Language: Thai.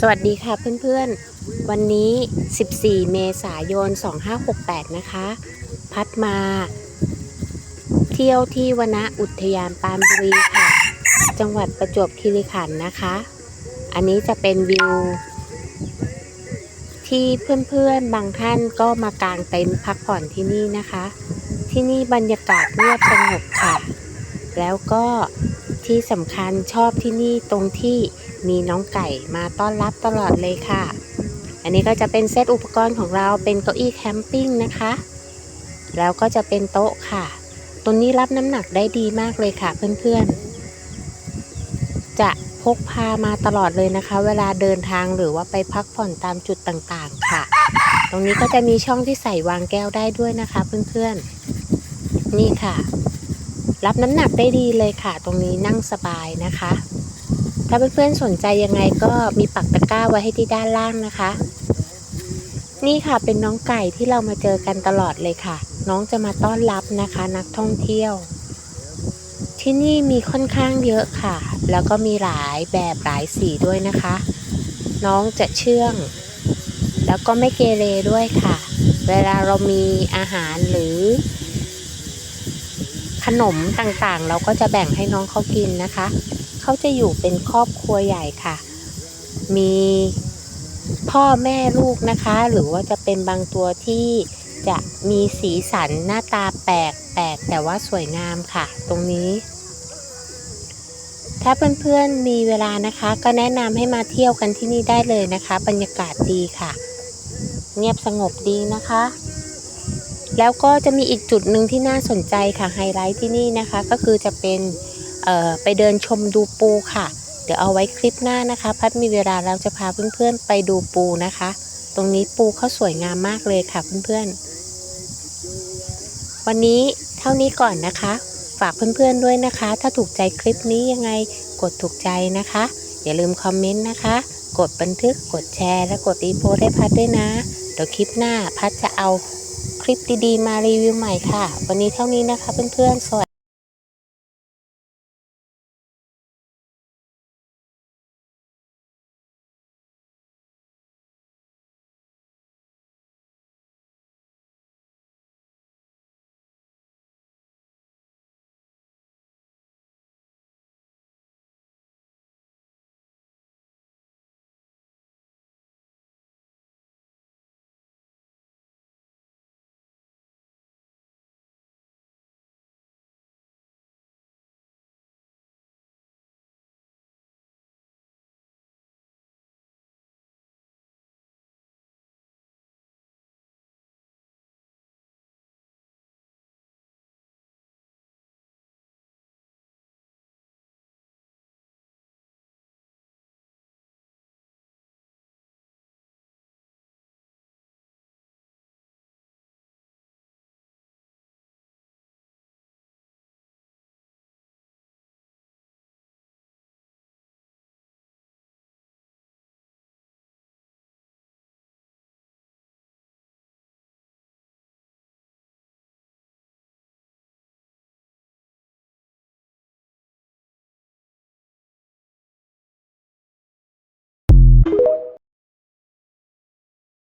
สวัสดีค่ะเพื่อนๆ วันนี้ 14 เมษายน 2568 นะคะ พัดมา เที่ยวที่วนอุทยานปานบุรีค่ะ จังหวัดประจวบคีรีขันธ์นะคะ อันนี้จะเป็นวิว ที่เพื่อนๆ บางท่านก็มากางเต็นท์พักผ่อนที่นี่นะคะ ที่นี่บรรยากาศเงียบสงบค่ะ แล้วก็ ที่สำคัญชอบที่นี่ตรงที่มีน้องไก่มาต้อนรับตลอดเลยค่ะ อันนี้ก็จะเป็นเซตอุปกรณ์ของเราเป็นเก้าอี้แคมปิ้งนะคะ แล้วก็จะเป็นโต๊ะค่ะ ตัวนี้รับน้ำหนักได้ดีมากเลยค่ะเพื่อนๆ จะพกพามาตลอดเลยนะคะ เวลาเดินทางหรือว่าไปพักผ่อนตามจุดต่างๆ ค่ะ ตรงนี้ก็จะมีช่องที่ใส่วางแก้วได้ด้วยนะคะเพื่อนๆ นี่ค่ะ รับน้ำหนักได้ดีเลยค่ะ ตรงนี้นั่งสบายนะคะ ถ้าเพื่อนๆสนใจยังไงก็มีปักตะกร้าไว้ให้ที่ด้านล่างนะคะ นี่ค่ะเป็นน้องไก่ที่เรามาเจอกันตลอดเลยค่ะ น้องจะมาต้อนรับนะคะ นักท่องเที่ยว ที่นี่มีค่อนข้างเยอะค่ะ แล้วก็มีหลายแบบหลายสีด้วยนะคะ น้องจะเชื่อง แล้วก็ไม่เกเรด้วยค่ะ เวลาเรามีอาหารหรือ ขนมต่างๆ เราก็จะแบ่งให้น้องเขากินนะคะ เขาจะอยู่เป็นครอบครัวใหญ่ค่ะ มีพ่อแม่ลูกนะคะ หรือว่าจะเป็นบางตัวที่จะมีสีสันหน้าตาแปลกแปลกแต่ว่าสวยงามค่ะ ตรงนี้ ถ้าเพื่อนๆมีเวลานะคะ ก็แนะนำให้มาเที่ยวกันที่นี่ได้เลยนะคะ บรรยากาศดีค่ะ เงียบสงบดีนะคะ แล้วก็จะมีอีกจุดหนึ่งที่น่าสนใจค่ะไฮไลท์ที่นี่นะคะ ก็คือจะเป็นไปเดินชมดูปูค่ะ เดี๋ยวเอาไว้คลิปหน้านะคะ พัดมีเวลาเราจะพาเพื่อนๆไปดูปูนะคะ ตรงนี้ปูเขาสวยงามมากเลยค่ะเพื่อนๆ วันนี้เท่านี้ก่อนนะคะ ฝากเพื่อนๆด้วยนะคะ ถ้าถูกใจคลิปนี้ยังไงกดถูกใจนะคะ อย่าลืมคอมเมนต์นะคะ กดบันทึกกดแชร์ และกดรีโพสต์ให้พัดด้วยนะเดี๋ยวคลิปหน้าพัดจะเอา ลิปดีๆ มารีวิวใหม่ค่ะ วันนี้เท่านี้นะคะเพื่อนๆสวัสดี